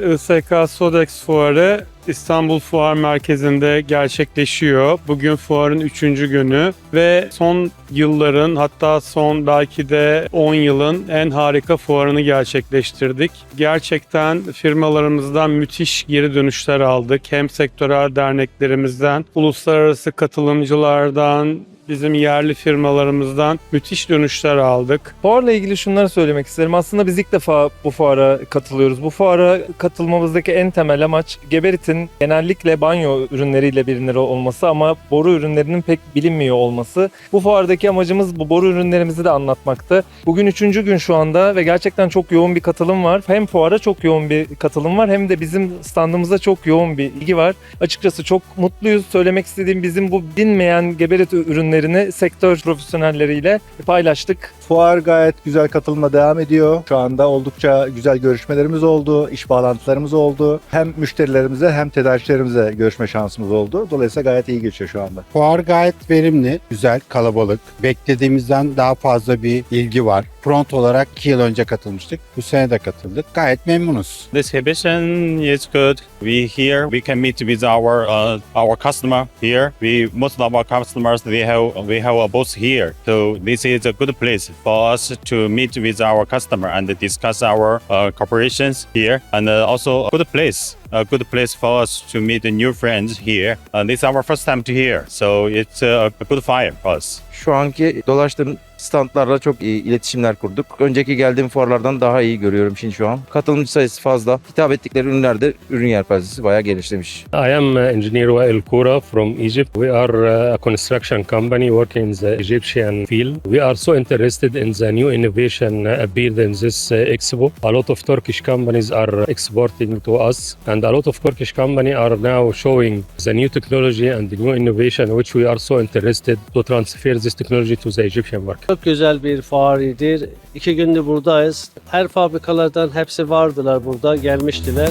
ISK Sodex Fuarı İstanbul Fuar Merkezi'nde gerçekleşiyor. Bugün fuarın 3. günü ve son yılların hatta son belki de 10 yılın en harika fuarını gerçekleştirdik. Gerçekten firmalarımızdan müthiş geri dönüşler aldık. Hem sektörel derneklerimizden, uluslararası katılımcılardan, bizim yerli firmalarımızdan müthiş dönüşler aldık. Fuarla ilgili şunları söylemek isterim. Aslında biz ilk defa bu fuara katılıyoruz. Bu fuara katılmamızdaki en temel amaç Geberit'in genellikle banyo ürünleriyle bilinir olması ama boru ürünlerinin pek bilinmiyor olması. Bu fuardaki amacımız bu boru ürünlerimizi de anlatmaktı. Bugün üçüncü gün şu anda ve gerçekten çok yoğun bir katılım var. Hem fuara çok yoğun bir katılım var hem de bizim standımıza çok yoğun bir ilgi var. Açıkçası çok mutluyuz. Söylemek istediğim bizim bu bilinmeyen Geberit ürünlerini sektör profesyonelleriyle paylaştık. Fuar gayet güzel katılımla devam ediyor. Şu anda oldukça güzel görüşmelerimiz oldu, iş bağlantılarımız oldu. Hem müşterilerimize hem tedarikçilerimize görüşme şansımız oldu. Dolayısıyla gayet iyi geçiyor şu anda. Fuar gayet verimli, güzel, kalabalık. Beklediğimizden daha fazla bir ilgi var. Front olarak 2 yıl önce katılmıştık. Bu sene de katıldık. Gayet memnunuz. The exhibition is good. We here we can meet with our uh, our customer here. We most of our customers they have we have a booth here. So this is a good place for us to meet with our customer and discuss our uh, corporations here, and uh, also a good place. A good place for us to meet new friends here. And this is our first time to here, so it's uh, a good fire for us. Şu anki dolaştığım standlarla çok iyi iletişimler kurduk. Önceki geldiğim fuarlardan daha iyi görüyorum şimdi şu an. Katılımcı sayısı fazla. Hitap ettikleri ürünlerde ürün yelpazesi bayağı genişlemiş. I am uh, engineer Wael Koura from Egypt. We are uh, a construction company working in the Egyptian field. We are so interested in the new innovation uh, appeared in this uh, expo. A lot of Turkish companies are exporting to us and a lot of Turkish companies are now showing the new technology and the new innovation which we are so interested to transfer this technology to the Egyptian market. Çok güzel bir fuarıydı. İki gündür buradayız. Her fabrikalardan hepsi vardılar burada, gelmiştiler.